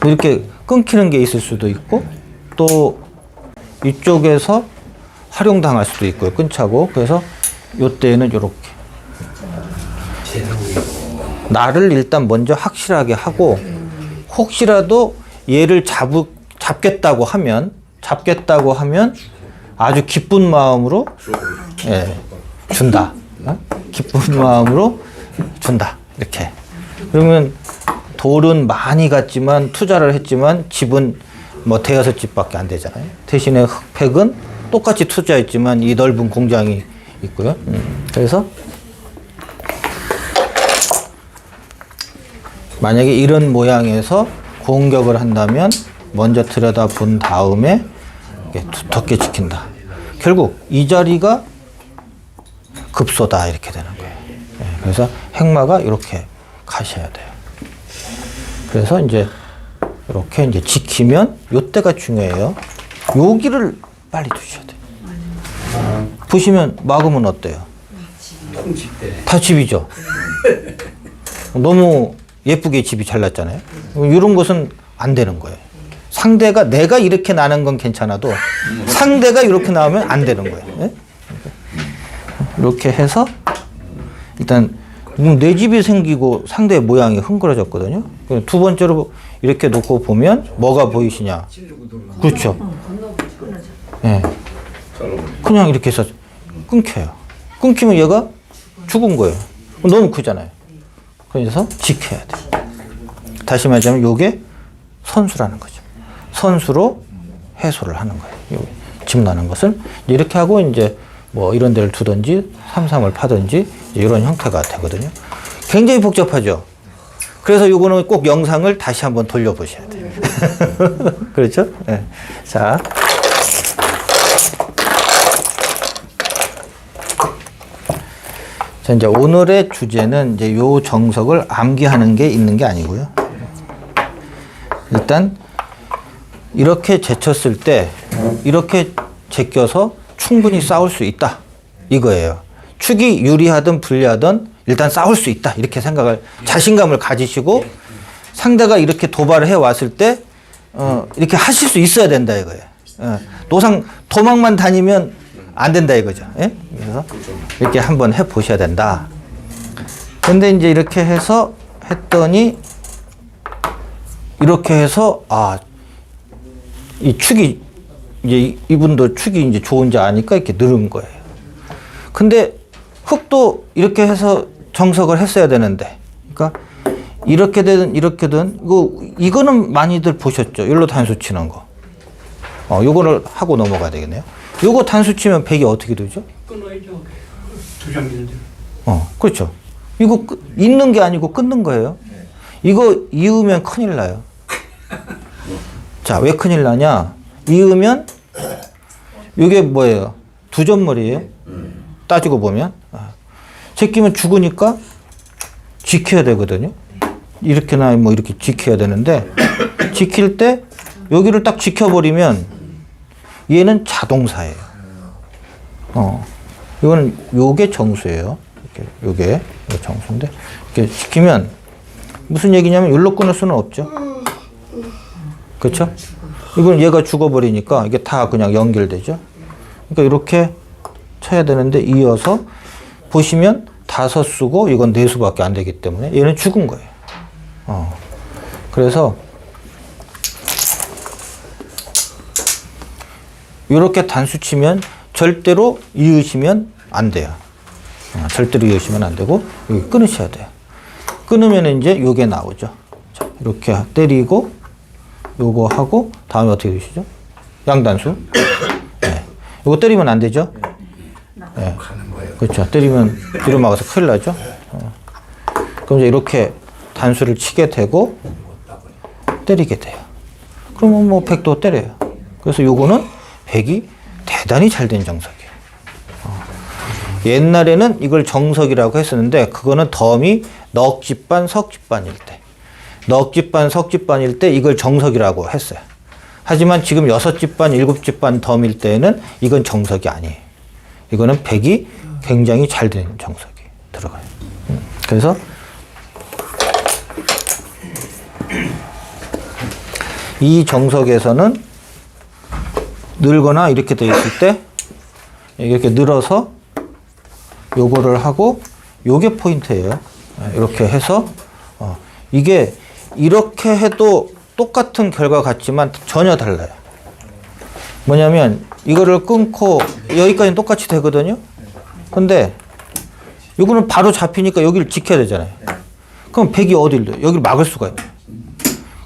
뭐 이렇게 끊기는 게 있을 수도 있고 또 이쪽에서 활용당할 수도 있고요. 끊자고. 그래서 요때는 요렇게 나를 일단 먼저 확실하게 하고 혹시라도 얘를 잡, 잡겠다고 하면 잡겠다고 하면 아주 기쁜 마음으로 예, 준다. 어? 기쁜 마음으로 준다. 이렇게. 그러면 돌은 많이 갔지만 투자를 했지만 집은 뭐 대여섯 집밖에 안 되잖아요. 대신에 흑백은 똑같이 투자했지만 이 넓은 공장이 있고요. 음, 그래서 만약에 이런 모양에서 공격을 한다면 먼저 들여다 본 다음에 두텁게 지킨다. 결국 이 자리가 급소다 이렇게 되는 거예요. 예, 그래서 행마가 이렇게 가셔야 돼요. 그래서 이제 이렇게 이제 지키면 요때가 중요해요. 여기를 빨리 두셔야 돼요. 보시면 막으면 어때요? 다 집이죠. 너무 예쁘게 집이 잘 났잖아요. 이런 것은 안 되는 거예요. 상대가 내가 이렇게 나는 건 괜찮아도 상대가 이렇게 나오면 안 되는 거예요. 예? 이렇게 해서 일단 음, 내 집이 생기고 상대의 모양이 흥그러졌거든요. 그두 번째로 이렇게 놓고 보면 뭐가 보이시냐? 그렇죠. 예. 그냥 이렇게 해서 끊겨요. 끊기면 얘가 죽은 거예요. 너무 크잖아요. 그래서 지켜야 돼. 다시 말하자면 요게 선수라는 거죠. 선수로 해소를 하는 거예요. 요 집 나는 것을 이렇게 하고 이제 뭐 이런 데를 두든지 삼삼을 파든지 이런 형태가 되거든요. 굉장히 복잡하죠. 그래서 요거는 꼭 영상을 다시 한번 돌려보셔야 돼요. 그렇죠? 예. 자. 자, 이제 오늘의 주제는 이제 요 정석을 암기하는 게 있는 게 아니고요. 일단 이렇게 제쳤을 때 이렇게 제껴서 충분히 싸울 수 있다. 이거예요. 축이 유리하든 불리하든 일단 싸울 수 있다. 이렇게 생각을 자신감을 가지시고 상대가 이렇게 도발을 해 왔을 때 어, 이렇게 하실 수 있어야 된다 이거예요. 어, 노상 도망만 다니면 안 된다 이거죠. 예? 그래서 이렇게 한번 해 보셔야 된다. 근데 이제 이렇게 해서 했더니 이렇게 해서 아 이 축이 이제 이- 이분도 축이 이제 좋은지 아니까 이렇게 늘은 거예요. 근데 흙도 이렇게 해서 정석을 했어야 되는데, 그러니까 이렇게 되든 이렇게 든 이거 이거는 많이들 보셨죠. 일로 단수 치는 거. 어, 요거를 하고 넘어가야 되겠네요. 요거 단수 치면 백이 어떻게 되죠? 끊어야죠. 두 장인데. 어, 그렇죠. 이거 끄- 있는 게 아니고 끊는 거예요. 이거 이으면 큰일 나요. 자, 왜 큰일 나냐? 이으면 이게 뭐예요? 두 점머리예요. 따지고 보면 아. 제끼면 죽으니까 지켜야 되거든요. 이렇게나 뭐 이렇게 지켜야 되는데 지킬 때 여기를 딱 지켜버리면 얘는 자동사예요. 어. 이거는 요게 정수예요. 이렇게 요게 정수인데 이렇게 지키면 무슨 얘기냐면 여기로 끊을 수는 없죠. 그렇죠? 이건 얘가 죽어버리니까 이게 다 그냥 연결되죠. 그러니까 이렇게 쳐야 되는데 이어서 보시면 다섯 수고 이건 네 수밖에 안 되기 때문에 얘는 죽은 거예요. 어. 그래서 이렇게 단수 치면 절대로 이으시면 안 돼요. 어, 절대로 이으시면 안 되고 여기 끊으셔야 돼요. 끊으면 이제 요게 나오죠. 자, 이렇게 때리고 요거 하고 다음에 어떻게 되시죠? 양단수. 네. 요거 때리면 안 되죠? 네. 그렇죠. 때리면 뒤로 막아서 큰일 나죠. 어. 그럼 이제 이렇게 단수를 치게 되고 때리게 돼요. 그러면 뭐 백도 때려요. 그래서 요거는 백이 대단히 잘 된 정석이에요. 어. 옛날에는 이걸 정석이라고 했었는데 그거는 덤이 넉 집반 석 집반일 때 넉집반 석집반일 때 이걸 정석이라고 했어요. 하지만 지금 여섯 집반 일곱 집반 덤일 때에는 이건 정석이 아니에요. 이거는 백이 굉장히 잘 된 정석이 들어가요. 음. 그래서 이 정석에서는 늘거나 이렇게 되어 있을 때 이렇게 늘어서 요거를 하고 요게 포인트예요. 예, 이렇게 해서 어, 이게 이렇게 해도 똑같은 결과 같지만 전혀 달라요. 뭐냐면 이거를 끊고 여기까지는 똑같이 되거든요. 근데 요거는 바로 잡히니까 여기를 지켜야 되잖아요. 그럼 백이 어딜 돼? 여기를 막을 수가 있어요.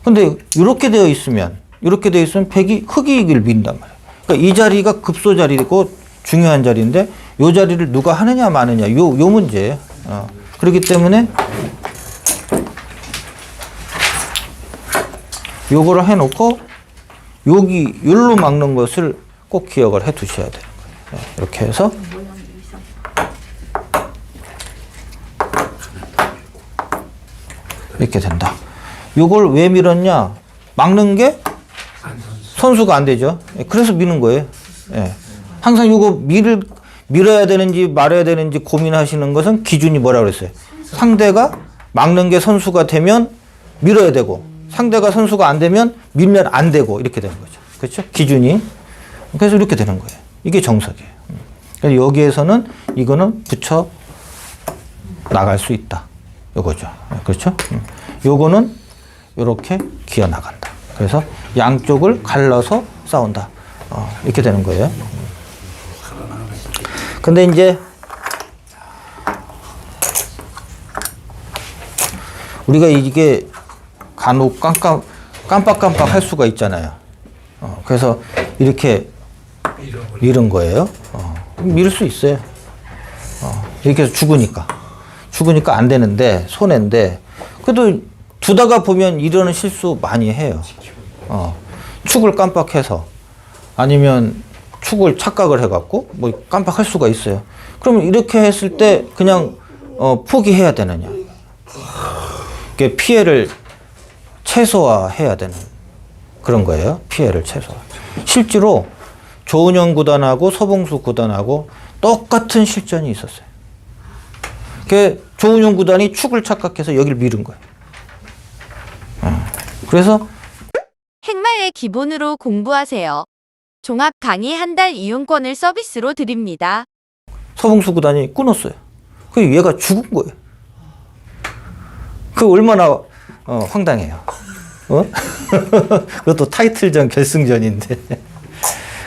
근데 이렇게 되어 있으면 이렇게 되어 있으면 백이 흑이 이길 민단 말이에요. 그러니까 이 자리가 급소 자리고 중요한 자리인데 요 자리를 누가 하느냐 마느냐 요 요 문제예요. 어. 그렇기 때문에 요거를 해놓고 여기 율로 막는 것을 꼭 기억을 해 두셔야 돼요. 네, 이렇게 해서 이렇게 된다. 요걸 왜 밀었냐? 막는 게 선수가 안 되죠. 예, 그래서 미는 거예요. 예. 항상 요거 밀, 밀어야 되는지 말아야 되는지 고민하시는 것은 기준이 뭐라 그랬어요? 상대가 막는 게 선수가 되면 밀어야 되고 상대가 선수가 안 되면 밀면 안 되고 이렇게 되는 거죠. 그렇죠? 기준이. 그래서 이렇게 되는 거예요. 이게 정석이에요. 음. 그래서 여기에서는 이거는 붙여 나갈 수 있다. 요거죠. 예, 그렇죠? 음. 요거는 이렇게 기어 나간다. 그래서 양쪽을 갈라서 싸운다. 어, 이렇게 되는 거예요. 근데 이제 우리가 이게 간혹 깜깜 깜빡깜빡 할 수가 있잖아요. 어, 그래서 이렇게 밀은 거예요. 어, 밀수 있어요. 어, 이렇게 해서 죽으니까. 죽으니까 안 되는데, 손해인데, 그래도 두다가 보면 이러는 실수 많이 해요. 어, 축을 깜빡해서, 아니면 축을 착각을 해갖고, 뭐 깜빡할 수가 있어요. 그러면 이렇게 했을 때 그냥, 어, 포기해야 되느냐. 피해를 최소화해야 되는 그런 거예요. 피해를 최소화. 실제로 조은영 구단하고 서봉수 구단하고 똑같은 실전이 있었어요. 그 조은영 구단이 축을 착각해서 여기를 밀은 거예요. 어. 그래서 핵말의 기본으로 공부하세요. 종합 강의 한 달 이용권을 서비스로 드립니다. 서봉수 구단이 끊었어요. 그 얘가 죽은 거예요. 그 얼마나 어, 황당해요. 어? 그것도 타이틀전 결승전인데.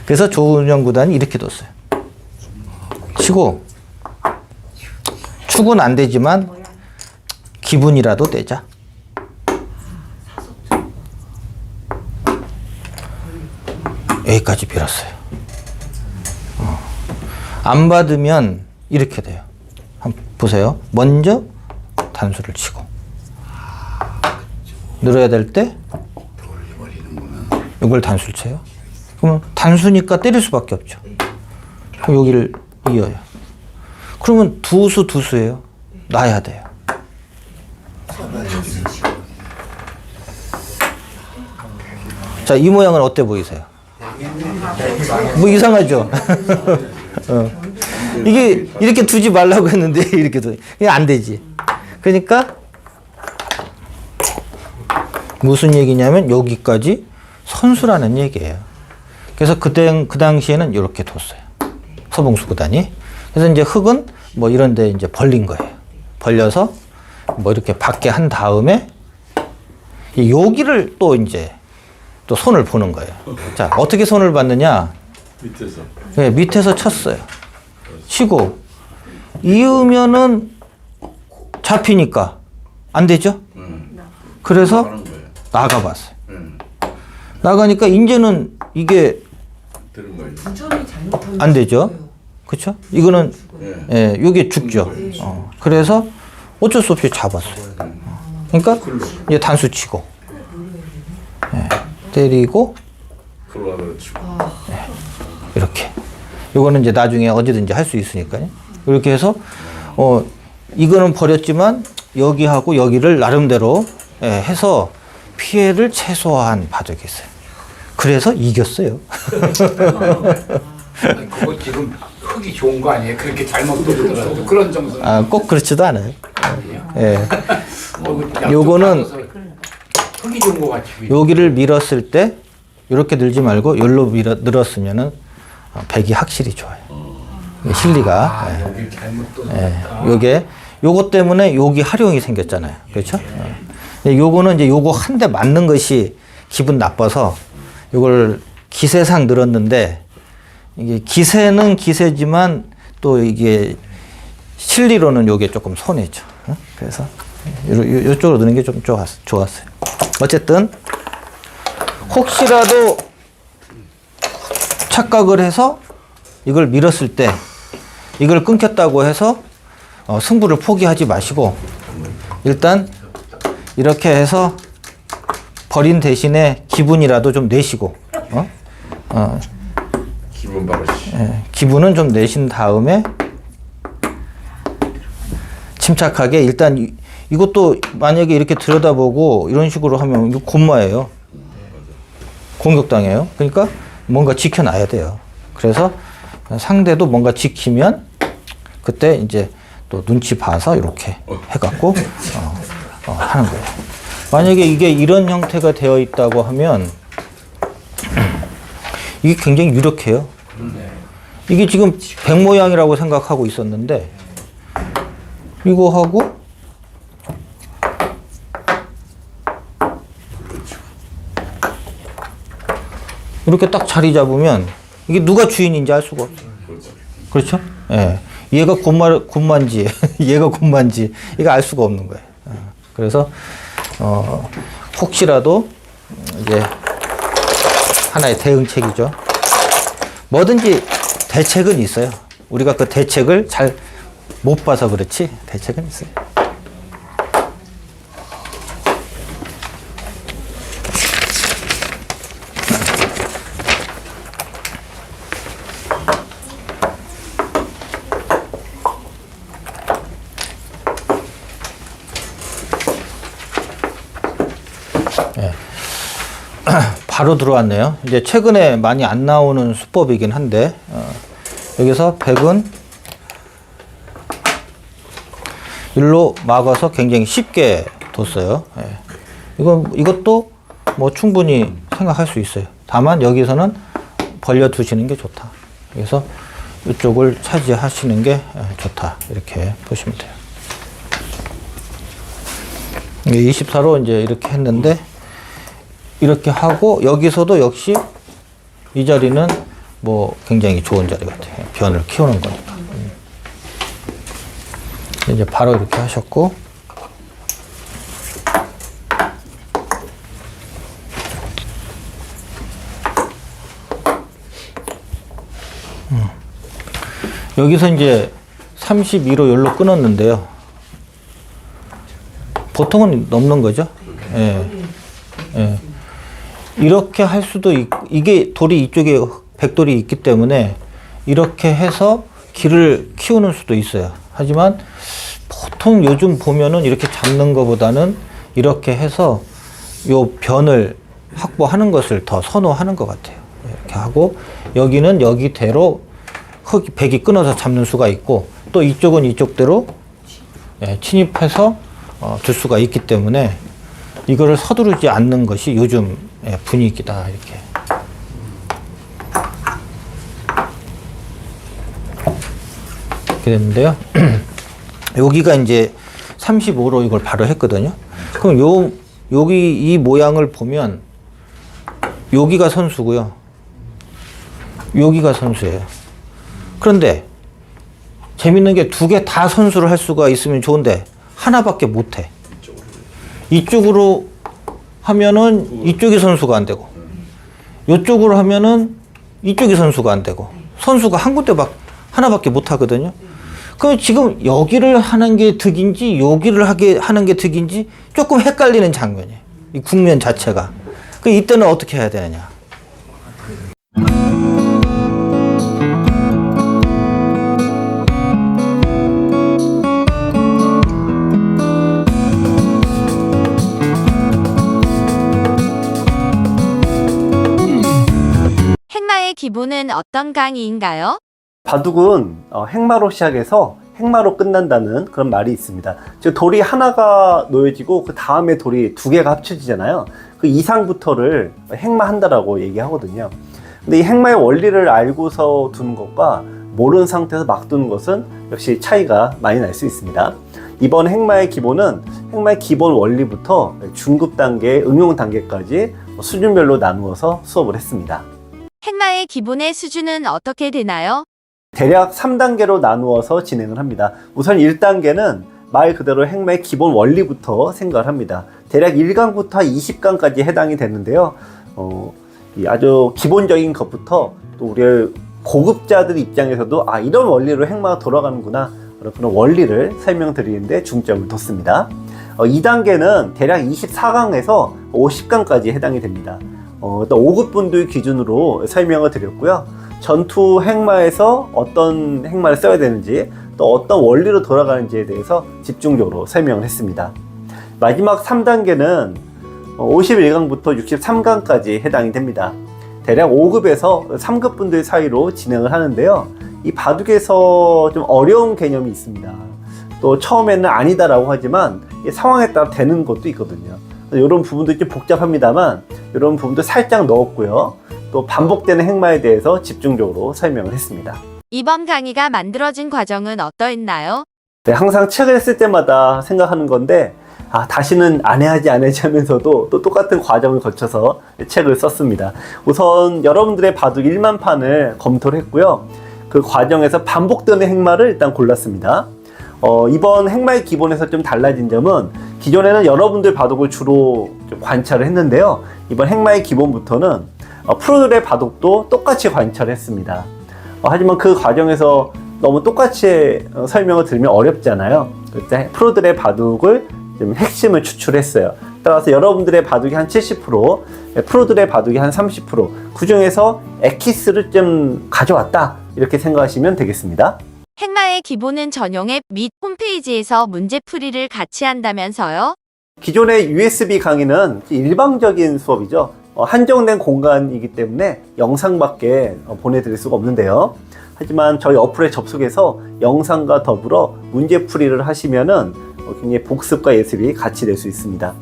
그래서 조은영 구단이 이렇게 뒀어요. 치고 축은 안 되지만 기분이라도 내자. 여기까지 빌었어요. 어. 안 받으면 이렇게 돼요. 한번 보세요. 먼저 단수를 치고 늘어야 될 때 이걸 단수를 쳐요. 그러면 단수니까 때릴 수밖에 없죠. 그럼 여기를 이어요. 그러면 두 수 두 수예요. 놔야 돼요. 자, 이 모양은 어때 보이세요? 뭐 이상하죠? 어. 이게 이렇게 두지 말라고 했는데 이렇게 두. 이게 안 되지. 그러니까 무슨 얘기냐면 여기까지 선수라는 얘기예요. 그래서 그때 그 당시에는 이렇게 뒀어요. 서봉수 구단이. 그래서 이제 흙은 뭐 이런 데 이제 벌린 거예요. 벌려서 뭐 이렇게 밖에 한 다음에 이 여기를 또 이제 또 손을 보는 거예요. 자 어떻게 손을 봤느냐? 밑에서 네, 밑에서 쳤어요. 치고 이으면은 잡히니까 안 되죠. 그래서 하는 거예요. 나가봤어요. 응. 나가니까 이제는 이게 들은 거예요. 안 되죠. 그렇죠? 이거는 예. 예, 요게 죽죠. 어, 그래서 어쩔 수 없이 잡았어요. 어, 그러니까 이제 단수 치고 예, 때리고 그러다 치고 이렇게. 요거는 이제 나중에 언제든지 할 수 있으니까요. 이렇게 해서 어 이거는 버렸지만 여기하고 여기를 나름대로 예, 해서 피해를 최소화한 바적이 있어요. 그래서 이겼어요. 아니, 그거 지금 흙이 좋은 거 아니에요? 그렇게 잘못 돌더라도 그런 정도. 아, 꼭 그렇지도 않아요. 예. 뭐, 요거는 흙이 좋은 거 같이. 여기를 밀었을 때 이렇게 늘지 말고 열로 밀어 늘었으면은 어, 백이 확실히 좋아요. 이 실리가. 아, 예. 여기 잘못 또 예. 요게 요것 때문에 여기 활용이 생겼잖아요. 그렇죠? 예. 요거는 이제 요거 한 대 맞는 것이 기분 나빠서 요걸 기세상 늘었는데 이게 기세는 기세지만 또 이게 실리로는 요게 조금 손해죠. 어? 그래서 요, 요, 요 쪽으로 넣는 게 좀 좋았, 좋았어요. 어쨌든 혹시라도 착각을 해서 이걸 밀었을 때 이걸 끊겼다고 해서 어, 승부를 포기하지 마시고 일단 이렇게 해서 버린 대신에 기분이라도 좀 내시고 어? 어, 기분 바르시. 예, 기분은 좀 내신 다음에 침착하게 일단 이, 이것도 만약에 이렇게 들여다보고 이런 식으로 하면 이거 곤마예요. 공격당해요. 그러니까 뭔가 지켜놔야 돼요. 그래서 상대도 뭔가 지키면 그때 이제 또 눈치 봐서 이렇게 해갖고 어, 어, 하는 거예요. 만약에 이게 이런 형태가 되어 있다고 하면 이게 굉장히 유력해요. 이게 지금 백 모양이라고 생각하고 있었는데 이거 하고 이렇게 딱 자리 잡으면 이게 누가 주인인지 알 수가 없어요. 그렇죠? 예. 얘가 곰마, 곰만지, 얘가 곰만지, 이거 알 수가 없는 거예요. 어, 그래서, 어, 혹시라도 이제 하나의 대응책이죠. 뭐든지 대책은 있어요. 우리가 그 대책을 잘 못 봐서 그렇지, 대책은 있어요. 바로 들어왔네요. 이제 최근에 많이 안 나오는 수법이긴 한데 어, 여기서 100은 일로 막아서 굉장히 쉽게 뒀어요. 예. 이건 이것도 뭐 충분히 생각할 수 있어요. 다만 여기서는 벌려 두시는 게 좋다. 그래서 이쪽을 차지하시는 게 예, 좋다. 이렇게 보시면 돼요. 24로 이제 이렇게 했는데 이렇게 하고 여기서도 역시 이 자리는 뭐 굉장히 좋은 자리 같아요. 변을 키우는 거니까. 음. 이제 바로 이렇게 하셨고 음. 여기서 이제 32로 열로 끊었는데요. 보통은 넘는 거죠. 예. 예. 이렇게 할 수도 있, 이게 돌이 이쪽에 백돌이 있기 때문에 이렇게 해서 길을 키우는 수도 있어요. 하지만 보통 요즘 보면은 이렇게 잡는 것보다는 이렇게 해서 요 변을 확보하는 것을 더 선호하는 것 같아요. 이렇게 하고 여기는 여기대로 흙 백이 끊어서 잡는 수가 있고 또 이쪽은 이쪽대로 예, 침입해서 어, 줄 수가 있기 때문에 이거를 서두르지 않는 것이 요즘 예, 분위기다 이렇게. 이렇게 됐는데요. 여기가 이제 35로 이걸 바로 했거든요. 그럼 요 여기 이 모양을 보면 여기가 선수고요. 여기가 선수예요. 그런데 재밌는 게 두 개 다 선수를 할 수가 있으면 좋은데 하나밖에 못 해. 이쪽으로 하면은 이쪽이 선수가 안 되고 이쪽으로 하면은 이쪽이 선수가 안 되고 선수가 한 군데 막 하나밖에 못 하거든요. 그럼 지금 여기를 하는 게 득인지 여기를 하게 하는 게 득인지 조금 헷갈리는 장면이에요. 이 국면 자체가. 그 이때는 어떻게 해야 되느냐? 기본은 어떤 강의인가요? 바둑은 어, 행마로 시작해서 행마로 끝난다는 그런 말이 있습니다. 즉 돌이 하나가 놓여지고 그 다음에 돌이 두 개가 합쳐지잖아요. 그 이상부터를 행마한다라고 얘기하거든요. 근데 이 행마의 원리를 알고서 두는 것과 모르는 상태에서 막 두는 것은 역시 차이가 많이 날 수 있습니다. 이번 행마의 기본은 행마의 기본 원리부터 중급 단계, 응용 단계까지 수준별로 나누어서 수업을 했습니다. 행마의 기본의 수준은 어떻게 되나요? 대략 3단계로 나누어서 진행을 합니다. 우선 1단계는 말 그대로 행마의 기본 원리부터 생각을 합니다. 대략 1강부터 20강까지 해당이 되는데요. 어, 이 아주 기본적인 것부터 또 우리 고급자들 입장에서도 아 이런 원리로 행마가 돌아가는구나 그런 원리를 설명드리는데 중점을 뒀습니다. 어, 2단계는 대략 24강에서 50강까지 해당이 됩니다. 어, 또 5급 분들 기준으로 설명을 드렸고요. 전투 행마에서 어떤 행마를 써야 되는지 또 어떤 원리로 돌아가는지에 대해서 집중적으로 설명을 했습니다. 마지막 3단계는 51강부터 63강까지 해당이 됩니다. 대략 5급에서 3급 분들 사이로 진행을 하는데요. 이 바둑에서 좀 어려운 개념이 있습니다. 또 처음에는 아니다라고 하지만 이 상황에 따라 되는 것도 있거든요. 이런 부분도 좀 복잡합니다만 이런 부분도 살짝 넣었고요. 또 반복되는 행마에 대해서 집중적으로 설명을 했습니다. 이번 강의가 만들어진 과정은 어떠했나요? 네, 항상 책을 쓸 때마다 생각하는 건데 아, 다시는 안 해야지 안 해야지 하면서도 또 똑같은 과정을 거쳐서 책을 썼습니다. 우선 여러분들의 바둑 1만 판을 검토를 했고요. 그 과정에서 반복되는 행마를 일단 골랐습니다. 어, 이번 행마의 기본에서 좀 달라진 점은 기존에는 여러분들 바둑을 주로 좀 관찰을 했는데요. 이번 행마의 기본부터는 어, 프로들의 바둑도 똑같이 관찰했습니다. 어, 하지만 그 과정에서 너무 똑같이 어, 설명을 들으면 어렵잖아요. 그때 프로들의 바둑을 좀 핵심을 추출했어요. 따라서 여러분들의 바둑이 한 70%, 예, 프로들의 바둑이 한 30%, 그 중에서 엑기스를 좀 가져왔다. 이렇게 생각하시면 되겠습니다. 행마의 기본은 전용 앱 및 홈페이지에서 문제풀이를 같이 한다면서요? 기존의 USB 강의는 일방적인 수업이죠. 어, 한정된 공간이기 때문에 영상밖에 어, 보내드릴 수가 없는데요. 하지만 저희 어플에 접속해서 영상과 더불어 문제풀이를 하시면은 어, 굉장히 복습과 예습이 같이 될 수 있습니다.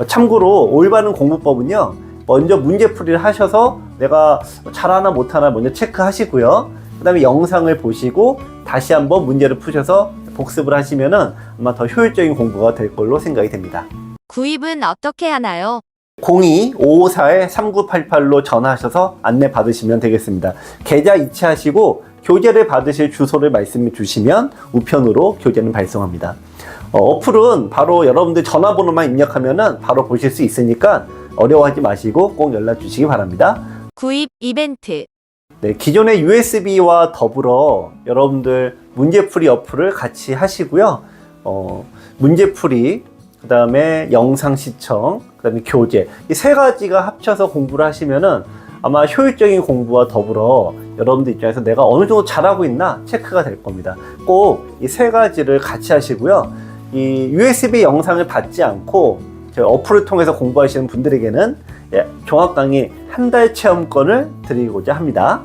어, 참고로 올바른 공부법은요. 먼저 문제풀이를 하셔서 내가 잘하나 못하나 먼저 체크하시고요. 그 다음에 영상을 보시고 다시 한번 문제를 푸셔서 복습을 하시면은 아마 더 효율적인 공부가 될 걸로 생각이 됩니다. 구입은 어떻게 하나요? 02-554-3988로 전화하셔서 안내 받으시면 되겠습니다. 계좌 이체하시고 교재를 받으실 주소를 말씀해 주시면 우편으로 교재는 발송합니다. 어, 플은 바로 여러분들 전화번호만 입력하면은 바로 보실 수 있으니까 어려워하지 마시고 꼭 연락 주시기 바랍니다. 구입 이벤트. 네, 기존의 USB와 더불어 여러분들 문제풀이 어플을 같이 하시고요. 어, 문제풀이, 그 다음에 영상 시청, 그 다음에 교재. 이 세 가지가 합쳐서 공부를 하시면은 아마 효율적인 공부와 더불어 여러분들 입장에서 내가 어느 정도 잘하고 있나 체크가 될 겁니다. 꼭 이 세 가지를 같이 하시고요. 이 USB 영상을 받지 않고 저희 어플을 통해서 공부하시는 분들에게는 예, 종합 강의 한 달 체험권을 드리고자 합니다.